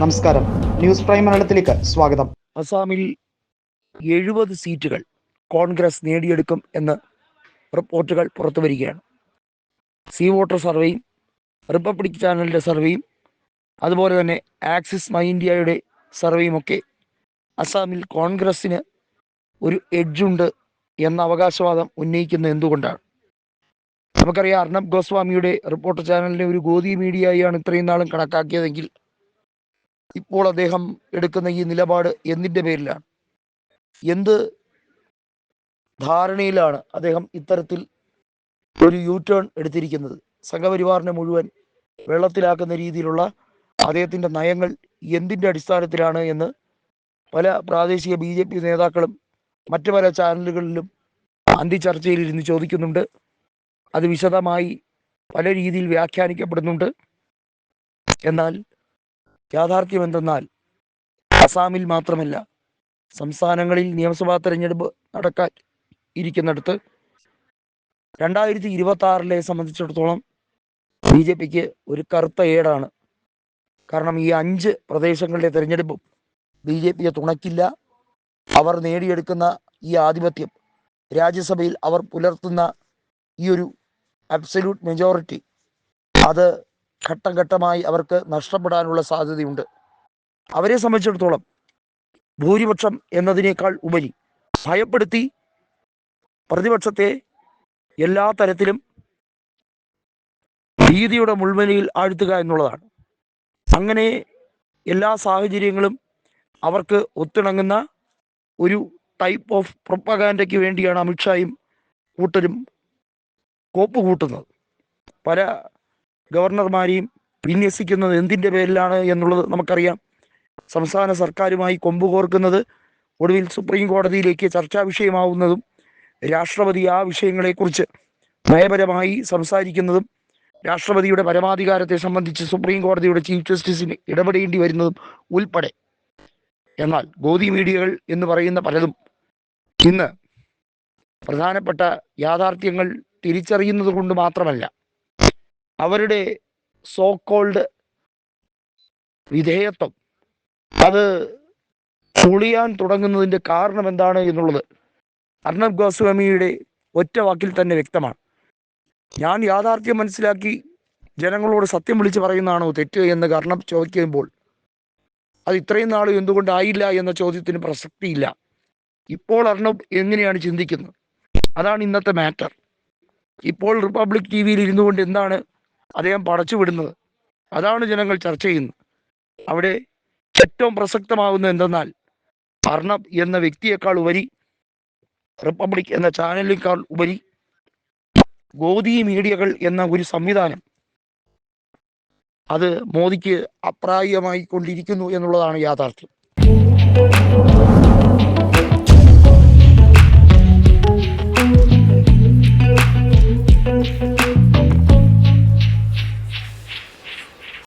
നമസ്കാരം. News prime മലയാളത്തിലേക്ക് സ്വാഗതം. അസാമിൽ എഴുപത് സീറ്റുകൾ കോൺഗ്രസ് നേടിയെടുക്കും എന്ന് റിപ്പോർട്ടുകൾ പുറത്തു വരികയാണ്. സി വോട്ടർ സർവേയും റിപ്പബ്ലിക് ചാനലിന്റെ സർവേയും അതുപോലെ തന്നെ ആക്സിസ് മൈ ഇന്ത്യയുടെ സർവേയും ഒക്കെ അസാമിൽ കോൺഗ്രസ്സിന് ഒരു എഡ്ജുണ്ട് എന്ന അവകാശവാദം ഉന്നയിക്കുന്നത് എന്തുകൊണ്ടാണ്? നമുക്കറിയാം അർണബ് ഗോസ്വാമിയുടെ റിപ്പോർട്ടർ ചാനലിനെ ഒരു ഗോതി മീഡിയയാണ് ഇത്രയും നാളും കണക്കാക്കിയതെങ്കിൽ ഇപ്പോൾ അദ്ദേഹം എടുക്കുന്ന ഈ നിലപാട് എന്തിന്റെ പേരിലാണ്? എന്ത് ധാരണയിലാണ് അദ്ദേഹം ഇത്തരത്തിൽ ഒരു യു ടേൺ എടുത്തിരിക്കുന്നത്? സംഘപരിവാറിനെ മുഴുവൻ വെള്ളത്തിലാക്കുന്ന രീതിയിലുള്ള അദ്ദേഹത്തിന്റെ നയങ്ങൾ എന്തിന്റെ അടിസ്ഥാനത്തിലാണ് എന്ന് പല പ്രാദേശിക ബി ജെ പി നേതാക്കളും മറ്റു പല ചാനലുകളിലും അന്തി ചർച്ചയിൽ ഇരുന്ന് ചോദിക്കുന്നുണ്ട്. അത് വിശദമായി പല രീതിയിൽ വ്യാഖ്യാനിക്കപ്പെടുന്നുണ്ട്. എന്നാൽ യാഥാർത്ഥ്യം എന്തെന്നാൽ അസാമിൽ മാത്രമല്ല സംസ്ഥാനങ്ങളിൽ നിയമസഭാ തെരഞ്ഞെടുപ്പ് നടക്കാൻ ഇരിക്കുന്നിടത്ത് രണ്ടായിരത്തി ഇരുപത്തി ആറിലെ സംബന്ധിച്ചിടത്തോളം ബി ജെ പിക്ക് ഒരു കറുത്ത ഏടാണ്. കാരണം ഈ അഞ്ച് പ്രദേശങ്ങളിലെ തെരഞ്ഞെടുപ്പും ബി ജെ പിയെ തുണയ്ക്കില്ല. അവർ നേടിയെടുക്കുന്ന ഈ ആധിപത്യം രാജ്യസഭയിൽ അവർ പുലർത്തുന്ന ഈ ഒരു അബ്സല്യൂട്ട് മെജോറിറ്റി അത് ഘട്ടം ഘട്ടമായി അവർക്ക് നഷ്ടപ്പെടാനുള്ള സാധ്യതയുണ്ട്. അവരെ സംബന്ധിച്ചിടത്തോളം ഭൂരിപക്ഷം എന്നതിനേക്കാൾ ഉപരി ഭയപ്പെടുത്തി പ്രതിപക്ഷത്തെ എല്ലാ തരത്തിലും ഭീതിയുടെ മുൾമനയിൽ ആഴ്ത്തുക എന്നുള്ളതാണ്. അങ്ങനെ എല്ലാ സാഹചര്യങ്ങളും അവർക്ക് ഒത്തിണങ്ങുന്ന ഒരു ടൈപ്പ് ഓഫ് പ്രൊപ്പഗാൻഡയ്ക്ക് വേണ്ടിയാണ് അമിത്ഷായും കൂട്ടരും കോപ്പ് കൂട്ടുന്നത് പല ഗവർണർമാരെയും വിന്യസിക്കുന്നത് എന്തിന്റെ പേരിലാണ് എന്നുള്ളത് നമുക്കറിയാം. സംസ്ഥാന സർക്കാരുമായി കൊമ്പുകോർക്കുന്നത് ഒടുവിൽ സുപ്രീം കോടതിയിലേക്ക് ചർച്ചാ വിഷയമാവുന്നതും രാഷ്ട്രപതി ആ വിഷയങ്ങളെക്കുറിച്ച് നയപരമായി സംസാരിക്കുന്നതും രാഷ്ട്രപതിയുടെ പരമാധികാരത്തെ സംബന്ധിച്ച് സുപ്രീം കോടതിയുടെ ചീഫ് ജസ്റ്റിസിന് ഇടപെടേണ്ടി വരുന്നതും ഉൾപ്പെടെ. എന്നാൽ ഗോതി മീഡിയകൾ എന്ന് പറയുന്ന പലതും ഇന്ന് പ്രധാനപ്പെട്ട യാഥാർത്ഥ്യങ്ങൾ തിരിച്ചറിയുന്നത് കൊണ്ട് മാത്രമല്ല അവരുടെ സോ കോൾഡ് വിധേയത്വം. അത് പൊളിയാൻ തുടങ്ങുന്നതിന്റെ കാരണം എന്താണ് എന്നുള്ളത് അർണബ് ഗോസ്വാമിയുടെ ഒറ്റ വാക്കിൽ തന്നെ വ്യക്തമാണ്. ഞാൻ യാഥാർത്ഥ്യം മനസ്സിലാക്കി ജനങ്ങളോട് സത്യം വിളിച്ച് പറയുന്നതാണോ തെറ്റ് എന്ന് കാരണം ചോദിക്കുമ്പോൾ അത് ഇത്രയും നാൾ എന്തുകൊണ്ടായില്ല എന്ന ചോദ്യത്തിന് പ്രസക്തിയില്ല. ഇപ്പോൾ അർണബ് എങ്ങനെയാണ് ചിന്തിക്കുന്നത്? അതാണ് ഇന്നത്തെ മാറ്റർ ഇപ്പോൾ റിപ്പബ്ലിക് ടി വിയിൽ ഇരുന്നു കൊണ്ട് എന്താണ് അദ്ദേഹം പടച്ചു വിടുന്നത്. അതാണ് ജനങ്ങൾ ചർച്ച ചെയ്യുന്നത്. അവിടെ ഏറ്റവും പ്രസക്തമാകുന്നത് എന്തെന്നാൽ അർണബ് എന്ന വ്യക്തിയേക്കാൾ ഉപരി റിപ്പബ്ലിക് എന്ന ചാനലിനേക്കാൾ ഉപരി ഗോദി മീഡിയകൾ എന്ന ഒരു സംവിധാനം അത് മോദിക്ക് അപ്രായമായി കൊണ്ടിരിക്കുന്നു എന്നുള്ളതാണ് യാഥാർത്ഥ്യം.